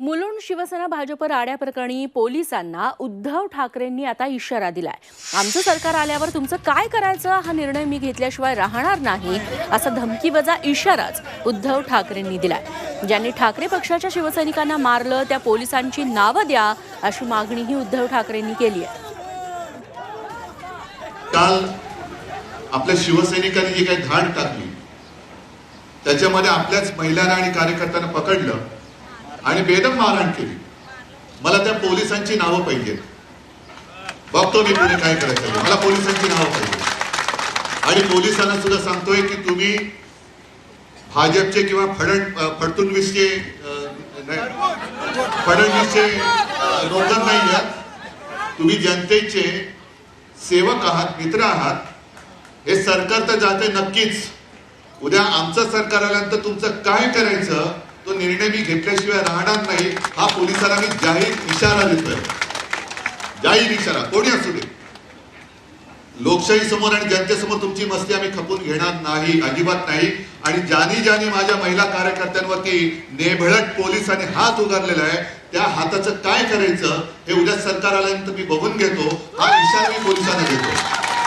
मुलुंड शिवसेना भाजप राड्याप्रकरणी पोलिसांना उद्धव ठाकरेंनी आता इशारा दिलाय. आमचं सरकार आल्यावर तुमचं काय करायचं? हा निर्णय मी घेतल्याशिवाय राहणार नाही असा धमकीवजा इशाराच उद्धव ठाकरेंनी दिलाय. ज्यांनी ठाकरे पक्षाच्या शिवसैनिकांना मारलं त्या पोलिसांची नावं द्या अशी मागणीही उद्धव ठाकरेंनी केली आहे. काल आपल्या शिवसैनिकांनी जी काही घाण टाकली त्याच्यामध्ये आपल्याच महिलांना आणि कार्यकर्त्यांना पकडलं आणि बेदम मारहाण केली. मला त्या पोलिसांची नावं पाहिजेत. बघतो मी पुढे काय करायचं मला पोलिसांची नावं पाहिजे आणि पोलिसांना सुद्धा सांगतोय की तुम्ही भाजपचे किंवा फडण फडतुनवीसचे फडणवीसचे अं, नाही आहात. तुम्ही जनतेचे सेवक आहात मित्र आहात. हे सरकार तर जाते नक्कीच. उद्या आमचं सरकार आल्यानंतर तुमचं काय करायचं? तो निर्णय मी घेतल्याशिवाय राहणार नाही हा पोलिसांना मी जाहीर इशारा देतोय. जाहीर इशारा कोणी असू दे. लोकशाही समोर आणि जनतेसमोर तुमची मस्ती आम्ही खपून घेणार नाही अजिबात नाही. आणि ज्यानी ज्यानी माझ्या महिला कार्यकर्त्यांवरती नेभळट पोलिसांनी हात उगारलेला आहे त्या हाताचं काय करायचं हे उद्या सरकार आल्यानंतर मी बघून घेतो हा इशारा मी पोलिसांना देतो.